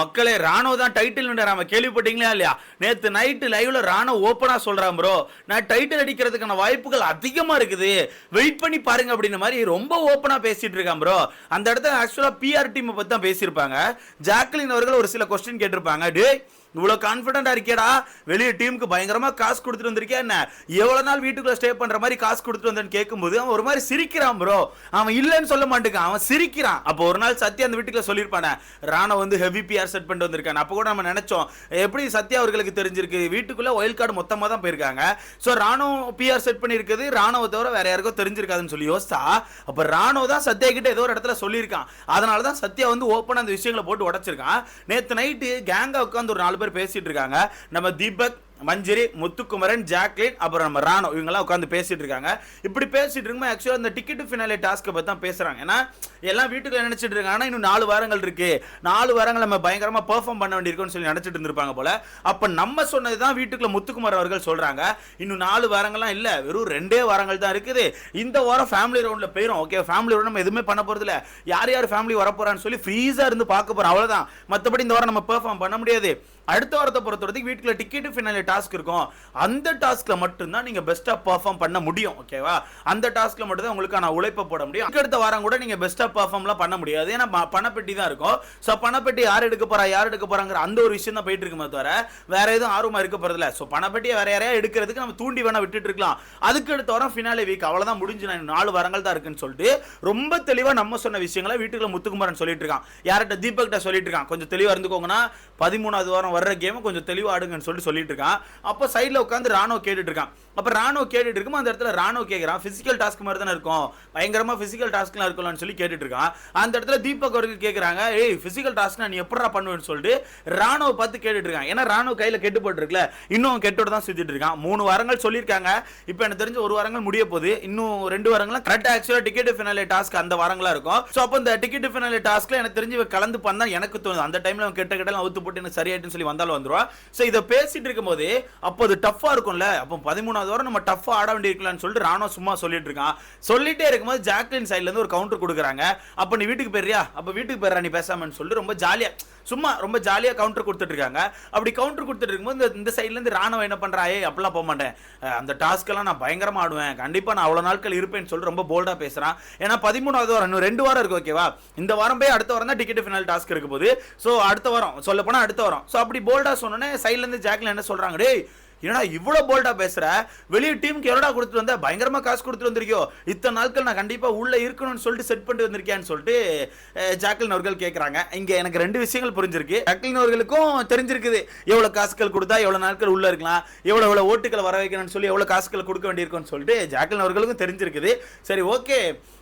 மக்களே ராணுவ தான் டைட்டில் நம்ம கேள்விப்பட்டீங்களா இல்லையா? நேத்து நைட்டு லைவ்ல ராணுவ ஓப்பனா சொல்றான் ப்ரோ நான் டைட்டில் அடிக்கிறதுக்கான வாய்ப்புகள் அதிகமா இருக்குது. வெயிட் பண்ணி பாருங்க அப்படின்ற மாதிரி ரொம்ப ஓப்பனா பேசிட்டு இருக்கான் ப்ரோ அந்த இடத்துல ஆக்சுவலா பிஆர் டீம் பத்தி தான் பேசியிருப்பாங்க. ஜாக்லின் அவர்கள் ஒரு சில கொஸ்டின் கேட்டிருப்பாங்க. டே இவ்வளோ கான்ஃபிடென்ட்டாக இருக்கியடா. வெளியே டீமுக்கு பயங்கரமாக காசு கொடுத்துட்டு வந்திருக்கியா என்ன? எவ்வளோ நாள் வீட்டுக்குள்ளே ஸ்டே பண்ணுற மாதிரி காசு கொடுத்துட்டு வந்தேன்னு கேட்கும்போது அவன் ஒரு மாதிரி சிரிக்கிறான் ப்ரோ அவன் இல்லைன்னு சொல்ல மாட்டேங்கான் அவன் சிரிக்கிறான். அப்போ ஒரு நாள் சத்யா அந்த வீட்டுக்குள்ள சொல்லியிருப்பானே ராணா வந்து ஹெவி பிஆர் செட் பண்ணிட்டு வந்திருக்கான். அப்போ கூட நம்ம நினச்சோம் எப்படி சத்யா அவர்களுக்கு தெரிஞ்சிருக்கு? வீட்டுக்குள்ளே ஒயில் கார்டு மொத்தமாக தான் போயிருக்காங்க. ஸோ ராணுவ பிஆர் செட் பண்ணியிருக்குது. ராணுவ தவிர வேற யாருக்கோ தெரிஞ்சிருக்காதுன்னு சொல்லி யோசிச்சா அப்போ ராணுவ தான் சத்யா கிட்ட ஏதோ ஒரு இடத்துல சொல்லியிருக்கான். அதனால தான் சத்யா வந்து ஓப்பனாக அந்த விஷயங்களை போட்டு உடச்சிருக்கான். நேற்று நைட்டு கேங்காக உட்காந்து ஒரு நாலு பேர் பேசிட்டு இருக்காங்க. நம்ம தீபக் மஞ்சரி முத்துக்குமரன் ஜாக்லின் அப்புறம் நம்ம ராணோ இவங்கெல்லாம் உட்காந்து பேசிட்டு இருக்காங்க. இப்படி பேசிட்டு இருக்கும்போது ஆக்சுவலாக அந்த டிக்கெட் ஃபினாலே டாஸ்க்கை பற்றி தான் பேசுகிறாங்க ஏன்னா எல்லாம் வீட்டுக்குள்ள நினச்சிட்டு இருக்காங்க. இன்னும் நாலு வாரங்கள் இருக்கு. நாலு வாரங்கள் நம்ம பயங்கரமாக பெர்ஃபார்ம் பண்ண வேண்டியிருக்கும்னு சொல்லி நினச்சிட்டு இருந்திருப்பாங்க போல. அப்போ நம்ம சொன்னது தான் வீட்டுக்குள்ள முத்துக்குமார் அவர்கள் சொல்கிறாங்க இன்னும் நாலு வாரங்கள்லாம் இல்லை. வெறும் ரெண்டே வாரங்கள் தான் இருக்குது. இந்த வாரம் ஃபேமிலி ரவுண்டில் போயிடும் ஓகே ஃபேமிலி ரவுண்ட் நம்ம எதுவுமே பண்ண போகிறதில்ல யார் யார் ஃபேமிலி வரப்போறான்னு சொல்லி ஃப்ரீஸாக இருந்து பார்க்க போகிறோம் அவ்வளோதான் மற்றபடி இந்த வாரம் நம்ம பெர்ஃபார்ம் பண்ண முடியாது. அடுத்த வாரத்தை பொறுத்த வரைக்கும் வீட்டில் டிக்கெட்டு ஃபினாலே டாஸ்க் இருக்கும். அந்த டாஸ்க்கில் மட்டும்தான் நீங்கள் பெஸ்ட்டாக பெர்ஃபார்ம் பண்ண முடியும் ஓகேவா அந்த டாஸ்க்கில் மட்டும்தான் உங்களுக்கு உங்களுக்கான உழைப்பை போட முடியும். அடுத்த வாரம் கூட நீங்கள் பெஸ்ட்டாக பர்ஃபார்ம்லாம் பண்ண முடியாது. ஏன்னா பணப்பெட்டி தான் இருக்கும். ஸோ பணப்பெட்டி யார் எடுக்க போகிறா யார் எடுக்க போகிறாங்கிற அந்த ஒரு விஷயம் தான் போயிட்டு இருக்குமே தவிர வேற எதுவும் ஆர்வமாக இருக்க போறதில்ல ஸோ பணப்பெட்டியை வேற யாரையா எடுக்கிறதுக்கு நம்ம தூண்டி வேணால் விட்டுட்டு இருக்கலாம். அதுக்கு அடுத்த வாரம் ஃபினாலே வீக் அவ்வளோதான் முடிஞ்சு நான் நாலு வாரங்கள் தான் இருக்குன்னு சொல்லிட்டு ரொம்ப தெளிவாக நம்ம சொன்ன விஷயங்களை வீட்டுக்குள்ள முத்துக்குமாரன் சொல்லிட்டு இருக்கான். யார்கிட்ட தீபக்கிட்ட சொல்லிட்டு இருக்கான். கொஞ்சம் தெளிவாக இருந்துக்கோங்கன்னா பதிமூணாவது வாரம் வர்ற கேமை கொஞ்சம் தெளிவா ஆடுங்கன்னு சொல்லிட்டு சொல்லிட்டு இருக்கான் அப்போ சைடில் உட்காந்து ராணுவ கேட்டுட்டு இருக்கான் அப்போ ராணுவ கேட்டுட்டு இருக்கும் அந்த இடத்துல ராணுவ கேட்குறான் ஃபிசிக்கல் டாஸ்க் மாதிரி தானே இருக்கும். பயங்கரமாக ஃபிசிக்கல் டாஸ்க்லாம் இருக்கலாம்னு சொல்லி கேட்டுட்டு இருக்கான் அந்த இடத்துல தீபக் அவர்கள் கேட்குறாங்க ஏய் ஃபிசிக்கல் டாஸ்க்னா நீ எப்படா பண்ணுவேன்னு சொல்லிட்டு ராணுவ பார்த்து கேட்டுட்டு இருக்கான் ஏன்னா ராணுவ கையில் கெட்டு போட்டுருக்குல இன்னும் கெட்டோட தான் சுற்றிட்டு இருக்கான் மூணு வாரங்கள் சொல்லியிருக்காங்க. இப்போ எனக்கு தெரிஞ்சு ஒரு வாரங்கள் முடிய போகுது. இன்னும் ரெண்டு வாரங்களும் கரெக்டாக ஆக்சுவலாக டிக்கெட் ஃபினாலே டாஸ்க் அந்த வாரங்களாக இருக்கும். ஸோ அப்போ இந்த டிக்கெட் ஃபினாலே டாஸ்க்கில் எனக்கு தெரிஞ்சு கலந்து பண்ணா எனக்கு தோணுது. அந்த டைமில் அவன் கெட்ட கெட்டலாம் அவுத்து போட்டு எனக்கு சரியாயிட்டுன்னு சொல்லி வந்தாலும் வந்துருவான் ஸோ இதை பேசிட்டு இருக்கும்போது அப்போ அது டஃப்பாக இருக்கும்ல. அப்போ பதிமூணாவது வாரம் நம்ம டஃப்பாக ஆட வேண்டியிருக்கலாம்னு சொல்லிட்டு ராணுவ சும்மா சொல்லிட்டு இருக்கான். சொல்லிட்டே இருக்கும்போது ஜாக்லின் சைட்லேருந்து ஒரு கவுண்டர் கொடுக்குறாங்க. அப்போ நீ வீட்டுக்கு போயிறியா அப்போ வீட்டுக்கு போயிடுறா நீ பேசாமன்னு சொல்லிட்டு ரொம்ப ஜாலியா சும்மா ரொம்ப ஜாலியாக கவுண்டர் கொடுத்துட்டு இருக்காங்க அப்படி கவுண்டர் கொடுத்துட்டு இருக்கும்போது இந்த- சைட்லேருந்து ராணுவம் என்ன பண்ணுறாயே அப்படிலாம் போக மாட்டேன். அந்த டாஸ்க்கெல்லாம் நான் பயங்கரமாக ஆடுவேன். கண்டிப்பாக நான் அவ்வளோ நாட்கள் இருப்பேன்னு சொல்லிட்டு ரொம்ப போல்டாக பேசுகிறான் ஏன்னா பதிமூணாவது வாரம் இன்னும் ரெண்டு வாரம் இருக்கு ஓகேவா இந்த வாரம் போய் அடுத்த வாரம் தான் டிக்கெட் ஃபினல் டாஸ்க் இருக்க போது ஸோ அடுத்த வாரம் சொல்ல போனால் அடுத்த வாரம். ஸோ அப்படி போல்டாக சொன்னோன்னே சைட்லேருந்து ஜாக்கில் என்ன சொல்கிறாங்க டேய் என்னடா இவ்வளோ போல்டா பேசுற? வெளியே டீமுக்கு எவ்வளோடா கொடுத்துட்டு வந்த? பயங்கரமாக காசு கொடுத்துட்டு வந்திருக்கியோ? இத்தனை நாட்கள் நான் கண்டிப்பாக உள்ளே இருக்கணும்னு சொல்லிட்டு செட் பண்ணிட்டு வந்திருக்கேன்னு சொல்லிட்டு அஹ், ஜாக்லின் அவர்கள் கேட்குறாங்க இங்கே எனக்கு ரெண்டு விஷயங்கள் புரிஞ்சிருக்கு. ஜாக்லின் அவர்களுக்கும் தெரிஞ்சிருக்குது. எவ்வளோ காசுகள் கொடுத்தா எவ்வளோ நாட்கள் உள்ளே இருக்கலாம்? எவ்வளோ எவ்வளோ ஓட்டுகள் வர வைக்கணும்னு சொல்லி எவ்வளோ காசுகள் கொடுக்க வேண்டியிருக்கும்னு சொல்லிட்டு ஜாக்லின் அவர்களுக்கும் தெரிஞ்சிருக்குது. சரி ஓகே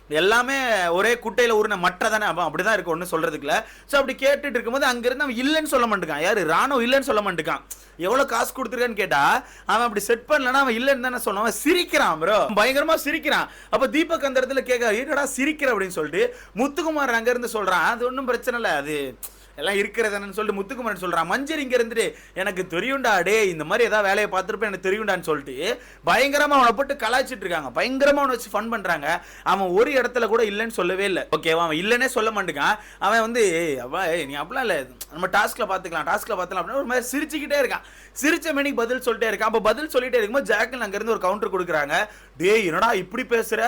எல்லாமே ஒரே குட்டையில் ஊறின மற்ற தானே? அப்போ அப்படிதான் இருக்கு ஒன்றும் சொல்கிறதுக்குல ஸோ அப்படி கேட்டுட்டு இருக்கும்போது அங்கேருந்து அவன் இல்லைன்னு சொல்ல மாட்டேங்கான். யார்? ராணுவ இல்லைன்னு சொல்ல மாட்டேங்கான். எவ்வளோ காசு கொடுத்துருக்கான்னு கேட்டால் அவன் அப்படி செட் பண்ணலன்னா அவன் இல்லைன்னு தானே சொன்னான். அவன் சிரிக்கிறான் ப்ரோ பயங்கரமாக சிரிக்கிறான். அப்போ தீபக் அந்த இடத்துல கேட்க என்னடா சிரிக்கிற? அப்படின்னு சொல்லிட்டு முத்துக்குமார் அங்கேருந்து சொல்கிறான் அது ஒன்றும் பிரச்சனை இல்லை. அது எல்லாம் இருக்கிறதுன்னு சொல்லிட்டு முத்துக்குமரன் சொல்கிறான் மஞ்சள் இங்கே இருந்துட்டு எனக்கு தெரியும்டா டே இந்த மாதிரி ஏதாவது வேலையை பார்த்துருப்பேன் எனக்கு தெரியும்டான்னு சொல்லிட்டு பயங்கரமாக அவனை போட்டு கலாய்ச்சிட்டு இருக்காங்க. பயங்கரமாக அவனை வச்சு ஃபன் பண்ணுறாங்க அவன் ஒரு இடத்துல கூட இல்லைன்னு சொல்லவே இல்லை. ஓகேவா அவன் இல்லைன்னே சொல்ல மாட்டேங்கான். அவன் வந்து "ஏய், நீ அப்படிலாம் இல்லை. நம்ம டாஸ்கில் பார்த்துக்கலாம் டாஸ்கில் பார்த்துக்கலாம். அப்படின்னு ஒரு மாதிரி சிரிச்சுக்கிட்டே இருக்கான். சிரிச்ச மணிக்கு பதில் சொல்லிட்டே இருக்கான். அப்போ பதில் சொல்லிட்டே இருக்கும்போது ஜாக்கில் அங்கேருந்து ஒரு கவுண்டர் கொடுக்குறாங்க. டேய் என்னடா இப்படி பேசுற?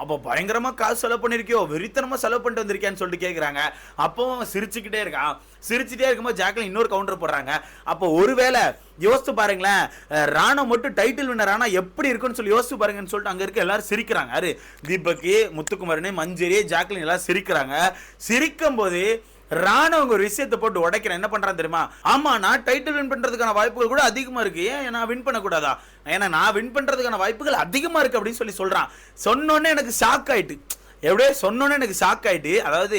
அப்போ பயங்கரமா காசு செலவு பண்ணிருக்கியோ? வெறித்தனமா செலவு பண்ணிட்டு வந்திருக்கியான்னு சொல்லிட்டு கேட்குறாங்க அப்போ அவன் சிரிச்சுக்கிட்டே இருக்கான். சிரிச்சுட்டே இருக்கும்போது ஜாக்லின் இன்னொரு கவுண்டர் போடுறாங்க. அப்போ ஒருவேளை யோசித்து பாருங்களேன் ராணா மட்டும் டைட்டில் வின்னர் ராணா எப்படி இருக்குன்னு சொல்லி யோசிச்சு பாருங்கன்னு சொல்லிட்டு அங்கே இருக்க எல்லாரும் சிரிக்கிறாங்க. யாரு? தீபக்கு முத்துக்குமரனு மஞ்சரி ஜாக்லின் எல்லாரும் சிரிக்கிறாங்க. சிரிக்கும் போது ராணுவங்க ஒரு விஷயத்தை போட்டு உடைக்கிறேன். என்ன பண்ணுறான் தெரியுமா? ஆமா நான் டைட்டில் வின் பண்ணுறதுக்கான வாய்ப்புகள் கூட அதிகமாக இருக்குது ஏன் நான் வின் பண்ணக்கூடாதா? ஏன்னா நான் வின் பண்ணுறதுக்கான வாய்ப்புகள் அதிகமாக இருக்குது அப்படின்னு சொல்லி சொல்கிறான் சொன்னோன்னே எனக்கு ஷாக் ஆயிட்டு. எப்படியே சொன்னோன்னே எனக்கு ஷாக் ஆயிட்டு. அதாவது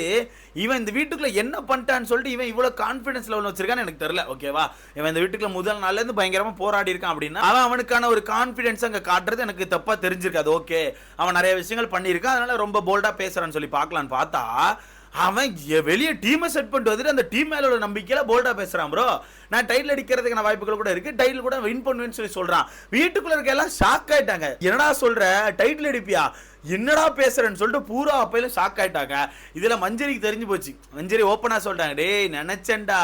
இவன் இந்த வீட்டுக்குள்ளே என்ன பண்ணிட்டான்னு சொல்லிட்டு இவன் இவ்வளோ கான்ஃபிடன்ஸ் லெவல் வச்சிருக்கான்னு எனக்கு தெரில ஓகேவா இவன் இந்த வீட்டுக்குள்ள முதல் நாள்லேருந்து பயங்கரமாக போராடி இருக்கான் அப்படின்னா அவன் அவனுக்கான ஒரு கான்ஃபிடன்ஸ் அங்கே காட்டுறது எனக்கு தப்பாக தெரிஞ்சிருக்காது ஓகே அவன் நிறைய விஷயங்கள் பண்ணியிருக்கான். அதனால ரொம்ப போல்டாக பேசுகிறான்னு சொல்லி பார்க்கலான்னு பார்த்தா அவன் வெளியே டீமை செட் பண்ணிட்டு வந்துட்டு அந்த டீம் மேலோட நம்பிக்கையில் நம்பிக்கையில போல்டா ப்ரோ நான் டைட்டில் அடிக்கிறதுக்கான வாய்ப்புகள் கூட இருக்கு. டைட்டில் கூட வின் பண்ணுவேன்னு சொல்லி சொல்கிறான் வீட்டுக்குள்ளே இருக்க எல்லாம் ஷாக் ஆயிட்டாங்க. என்னடா சொல்கிற டைட்டில் அடிப்பியா? என்னடா பேசுறேன்னு சொல்லிட்டு பூரா அப்பையில ஷாக் ஆயிட்டாங்க. இதுல மஞ்சரிக்கு தெரிஞ்சு போச்சு. மஞ்சரி ஓப்பனா சொல்லிட்டாங்க டேய் நினைச்சேன்டா.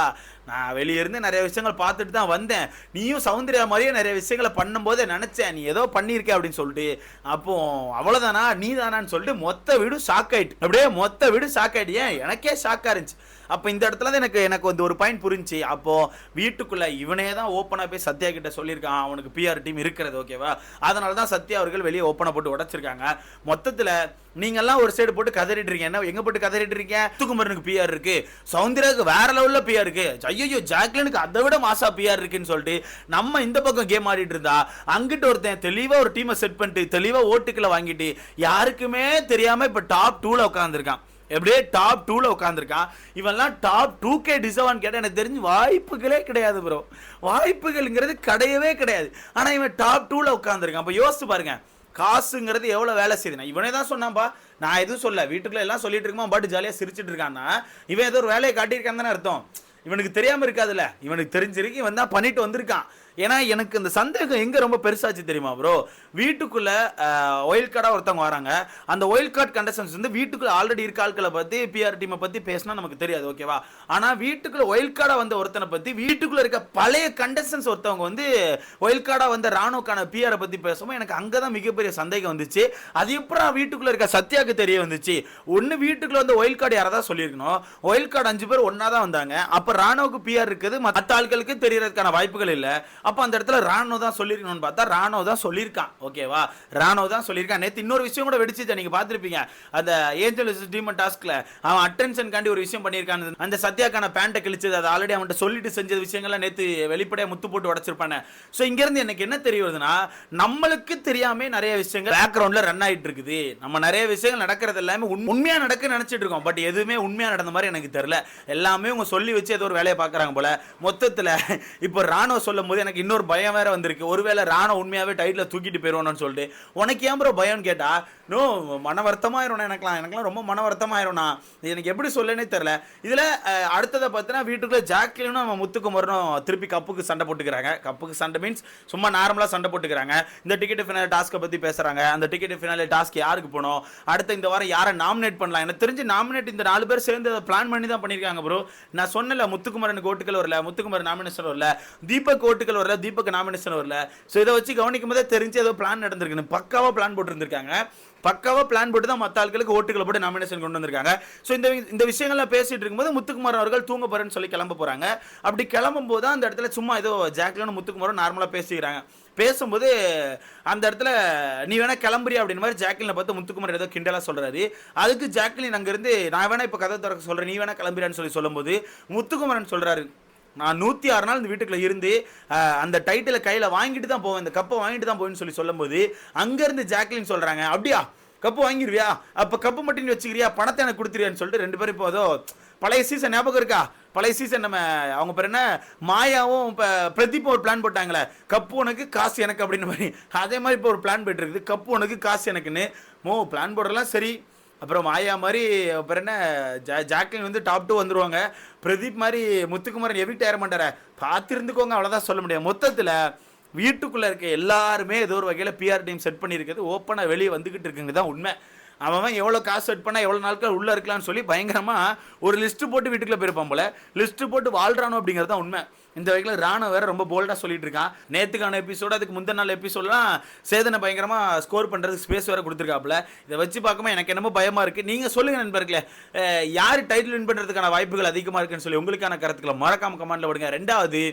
நான் வெளியே இருந்து நிறைய விஷயங்கள் பார்த்துட்டு தான் வந்தேன். நீயும் சௌந்தர்யா மாதிரியே நிறைய விஷயங்களை பண்ணும்போது நினைச்சேன். நீ ஏதோ பண்ணியிருக்க அப்படின்னு சொல்லிட்டு அப்போ அவ்வளோதானா நீ தானான்னு சொல்லிட்டு மொத்த வீடும் ஷாக் ஆயிட்டு அப்படியே மொத்த வீடும் ஷாக் ஆயிட்டு. ஏன்? எனக்கே ஷாக்காக இருந்துச்சு. அப்போ இந்த இடத்துல தான் எனக்கு எனக்கு வந்து ஒரு பாயிண்ட் புரிஞ்சுச்சு. அப்போ வீட்டுக்குள்ள இவனே தான் ஓப்பனாக போய் சத்யா கிட்ட சொல்லியிருக்கான். அவனுக்கு பிஆர் டீம் இருக்கிறது ஓகேவா அதனால தான் சத்யா அவர்கள் வெளியே ஓப்பனாக போட்டு உடைச்சிருக்காங்க. மொத்தத்தில் நீங்கெல்லாம் ஒரு சைடு போட்டு கதறிட்டு இருக்கீங்க. என்ன எங்க போட்டு கதறிட்டு இருக்கீங்க? துக்குமரனுக்கு பிஆர் இருக்கு. சௌந்தர்யாவுக்கு வேற லெவல்ல பிஆர் இருக்கு. ஐயோ ஜாக்லினுக்கு அதை விட மாசா பிஆர் இருக்குன்னு சொல்லிட்டு நம்ம இந்த பக்கம் கேம் ஆடிட்டு இருந்தா அங்கிட்ட ஒருத்தன் தெளிவா ஒரு டீமை செட் பண்ணிட்டு தெளிவா ஓட்டுக்களை வாங்கிட்டு யாருக்குமே தெரியாம இப்ப டாப் டூல உட்காந்துருக்கான் எப்படியே டாப் டூல உட்காந்துருக்கான் இவன்லாம் டாப் டூ கே டிசவான் கேட்டால் எனக்கு தெரிஞ்சு வாய்ப்புகளே கிடையாது ப்ரோ வாய்ப்புகள்ங்கிறது கிடையவே கிடையாது. ஆனால் இவன் டாப் டூல உட்காந்துருக்கான் அப்போ யோசிச்சு பாருங்க. காசுங்கிறது எவ்வளோ வேலை செய்யுது? நான் இவனே தான் சொன்னான்பா. நான் எதுவும் சொல்ல. வீட்டுக்குள்ள எல்லாம் சொல்லிட்டு இருக்கமா பாட்டு ஜாலியாக சிரிச்சிட்டு இருக்கான்னா இவன் ஏதோ ஒரு வேலையை காட்டியிருக்கான்னு தானே அர்த்தம். இவனுக்கு தெரியாமல் இருக்காதுல்ல. இவனுக்கு தெரிஞ்சிருக்கு இவன் தான் பண்ணிட்டு வந்திருக்கான். ஏன்னா எனக்கு இந்த சந்தேகம் எங்கே ரொம்ப பெருசாச்சு தெரியுமா ப்ரோ வீட்டுக்குள்ளே ஒயில் கார்டாக ஒருத்தவங்க வராங்க. அந்த ஒயில் கார்டு கண்டஸ்டன்ஸ் வந்து வீட்டுக்குள்ளே ஆல்ரெடி இருக்க ஆட்களை பற்றி பிஆர் டீமை பற்றி பேசினா நமக்கு தெரியாது ஓகேவா ஆனால் வீட்டுக்குள்ளே ஒயில் கார்டாக வந்த ஒருத்தனை பற்றி வீட்டுக்குள்ளே இருக்க பழைய கண்டஸ்டன்ஸ் ஒருத்தவங்க வந்து ஒயில் கார்டாக வந்த ராணுவக்கான பிஆரை பற்றி பேசும்போது எனக்கு அங்கே தான் மிகப்பெரிய சந்தேகம் வந்துச்சு. அது எப்பறம் வீட்டுக்குள்ளே இருக்க சத்யாக்கு தெரிய வந்துச்சு? ஒன்று வீட்டுக்குள்ளே வந்து ஒயில் கார்டு யாராவது சொல்லியிருக்கணும்? ஒயில் கார்டு அஞ்சு பேர் ஒன்றா தான் வந்தாங்க. அப்போ ராணுவுக்கு பிஆர் இருக்குது மற்ற ஆட்களுக்கு தெரியறதுக்கான வாய்ப்புகள் இல்லை. அப்போ அந்த இடத்துல ராணுவ தான் சொல்லியிருக்கணும்னு பார்த்தா ராணுவ தான் சொல்லியிருக்கான். ஓகேவா? ராணுவ தான் சொல்லியிருக்கான். நேற்று இன்னொரு விஷயம் கூட வெடிச்சு நீங்கள் பார்த்துருப்பீங்க. அந்த ஏஞ்சல் டீமன் டாஸ்கில் அவன் அட்டென்ஷன் காண்டி ஒரு விஷயம் பண்ணியிருக்கான். அந்த சத்யாக்கான பேண்ட்டை கிழிச்சது அதை ஆல்ரெடி அவன்கிட்ட சொல்லிட்டு செஞ்ச விஷயங்கள்லாம் நேற்று வெளிப்படையாக முத்து போட்டு உடைச்சிருப்பானே. ஸோ இங்கேருந்து எனக்கு என்ன தெரிய வருதுன்னா நம்மளுக்கு தெரியாமல் நிறைய விஷயங்கள் பேக்ரவுண்டில் ரன் ஆகிட்டு இருக்குது நம்ம நிறைய விஷயங்கள் நடக்கிறது எல்லாமே உண்- நடக்க நினச்சிட்டு இருக்கோம். பட் எதுவுமே உண்மையாக நடந்த மாதிரி எனக்கு தெரியல. எல்லாமே உங்க சொல்லி வச்சு ஏதோ ஒரு வேலையை பார்க்குறாங்க போல. மொத்தத்தில் இப்போ ராணுவ சொல்லும் போது எனக்கு இன்னொரு பயம் வேற வந்திருக்கு. ஒருவேளை ராணா உண்மையாவே டைட்டில் தூக்கிட்டு போயிடுவோம்னு சொல்லிட்டு. உனக்கு ஏன் ப்ரோ பயம்னு கேட்டா? நோ மன வருத்தமாயிரும்ண்ணா எனக்குலாம் எனக்குலாம் ரொம்ப மன வருத்தமாயிரும்ண்ணா எனக்கு எப்படி சொல்லனே தெரியல. இதுல அடுத்ததை பார்த்தீங்கன்னா வீட்டுக்குள்ளே ஜாக்லினும் நம்ம முத்துக்குமரனும் திருப்பி கப்புக்கு சண்டை போட்டுக்கிறாங்க. கப்புக்கு சண்டை மீன்ஸ் சும்மா நார்மலாக சண்டை போட்டுக்கிறாங்க. இந்த டிக்கெட் ஃபினாலே டாஸ்க்கை பத்தி பேசுறாங்க. அந்த டிக்கெட் ஃபினாலே டாஸ்க் யாருக்கு போகணும் அடுத்த இந்த வாரம் யாரை நாமினேட் பண்ணலாம்? எனக்கு தெரிஞ்சு நாமினேட் இந்த நாலு பேர் சேர்ந்து அதை பிளான் பண்ணி தான் பண்ணியிருக்காங்க ப்ரோ நான் சொன்னல முத்துக்குமரனுக்கு ஓட்டுகள் வரல முத்துக்குமரன் நாமினேஷன் வரல தீபக் ஓட்டுகள் வரல தீபக் நாமினேஷன் வரல. ஸோ இதை வச்சு கவனிக்கும் போதே தெரிஞ்சு ஏதோ பிளான் நடந்திருக்குன்னு பக்காவாக பிளான் போட்டுருந்துருக்காங்க. பக்காவாக பிளான் போட்டு தான் மற்ற ஆட்களுக்கு ஓட்டுகளை போட்டு நாமினேஷன் கொண்டு வந்திருக்காங்க. ஸோ இந்த இந்த விஷயங்கள்லாம் பேசிட்டு இருக்கும்போது முத்துக்குமார் அவர்கள் தூங்க போறேன்னு சொல்லி கிளம்ப போகிறாங்க அப்படி கிளம்பும் போது அந்த இடத்துல சும்மா ஏதோ ஜாக்லினும் முத்துக்குமாரும் நார்மலாக பேசிக்கிறாங்க. பேசும்போது அந்த இடத்துல நீ வேணா கிளம்புறியா? அப்படின்னு மாதிரி ஜாக்லினை பார்த்து முத்துக்குமார் ஏதோ கிண்டலாக சொல்கிறாரு அதுக்கு ஜாக்லின் அங்கேருந்து நான் வேணா இப்போ கதை திறக்க சொல்கிறேன் நீ வேணா கிளம்புறியான்னு சொல்லி சொல்லும்போது முத்துக்குமரன் சொல்கிறாரு நான் நூற்றி ஆறு நாள் இந்த வீட்டுக்குள்ள இருந்து அந்த டைட்டிலை கையில் வாங்கிட்டு தான் போவேன். இந்த கப்பை வாங்கிட்டு தான் போவேன்னு சொல்லி சொல்லும்போது அங்கேருந்து ஜாக்லின் சொல்கிறாங்க அப்படியா? கப்பு வாங்கிடுவியா அப்போ கப்பு மட்டும் நீ வச்சுக்கிறியா? பணத்தை எனக்கு கொடுத்துருவியான்னு சொல்லிட்டு ரெண்டு பேரும் இப்போ ஏதோ பழைய சீசன் ஞாபகம் இருக்கா? பழைய சீசன் நம்ம அவங்க பேர் என்ன? மாயாவும் இப்போ பிரதீப் ஒரு பிளான் போட்டாங்களே கப்பு உனக்கு காசு எனக்கு அப்படின்னு மாதிரி. அதே மாதிரி இப்போ ஒரு பிளான் போயிட்டு இருக்குது. கப்பு உனக்கு காசு எனக்குன்னு. மோ பிளான் போடுறலாம் சரி. அப்புறம் மாயா மாதிரி அப்புறம் என்ன ஜா ஜாக்லின் வந்து டாப் டூ வந்துடுவாங்க பிரதீப் மாதிரி முத்துக்குமாரன் எவிக்ட் டயர் பண்ணுறாரு பார்த்துருந்துக்கோங்க அவ்வளோதான் சொல்ல முடியாது. மொத்தத்தில் வீட்டுக்குள்ளே இருக்க எல்லாருமே ஏதோ ஒரு வகையில் பிஆர் டீம் செட் பண்ணியிருக்கிறது ஓப்பனாக வெளியே வந்துக்கிட்டு இருக்குங்க தான் உண்மை. அவன் எவ்வளோ காசு செட் பண்ணால் எவ்வளோ நாட்கள் உள்ளே இருக்கலாம்னு சொல்லி பயங்கரமாக ஒரு லிஸ்ட்டு போட்டு வீட்டுக்குள்ளே போயிருப்பான் போல. லிஸ்ட்டு போட்டு வாழ்கிறானோ அப்படிங்கிறது தான் உண்மை. இந்த வகையில் ராணுவ வேற ரொம்ப போல்டாக சொல்லிட்டு இருக்கான் நேத்துக்கான எபிசோடு அதுக்கு முந்தின நாள் எபிசோடெலாம் சேதனை பயங்கரமாக ஸ்கோர் பண்ணுறதுக்கு ஸ்பேஸ் வேறு கொடுத்துருக்காப்புல. இதை வச்சு பார்க்கும்போது எனக்கு என்னமோ பயமாக இருக்குது நீங்கள் சொல்லுங்கள் நண்பர்களே யார் டைட்டில் வின் பண்ணுறதுக்கான வாய்ப்புகள் அதிகமாக இருக்குன்னு சொல்லி உங்களுக்கான கருத்துக்களை மறக்காம கமெண்ட்ல விடுங்க. ரெண்டாவது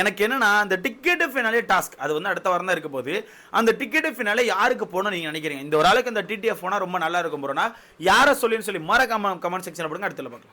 எனக்கு என்னன்னா அந்த டிக்கெட்டு ஃபினாலே டாஸ்க் அது வந்து அடுத்த வாரம் தான் இருக்க போது அந்த டிக்கெட்டு ஃபினாலே யாருக்கு போகணும் நீங்கள் நினைக்கிறீங்க? இந்த ஒரு ஆளுக்கு அந்த டிடிஎஃப் போனால் ரொம்ப நல்லா இருக்கும் போகிறோன்னா யாரை சொல்லின்னு சொல்லி மறக்காம கமெண்ட் செக்ஷன் போடுங்க அடுத்த பார்க்கலாம்.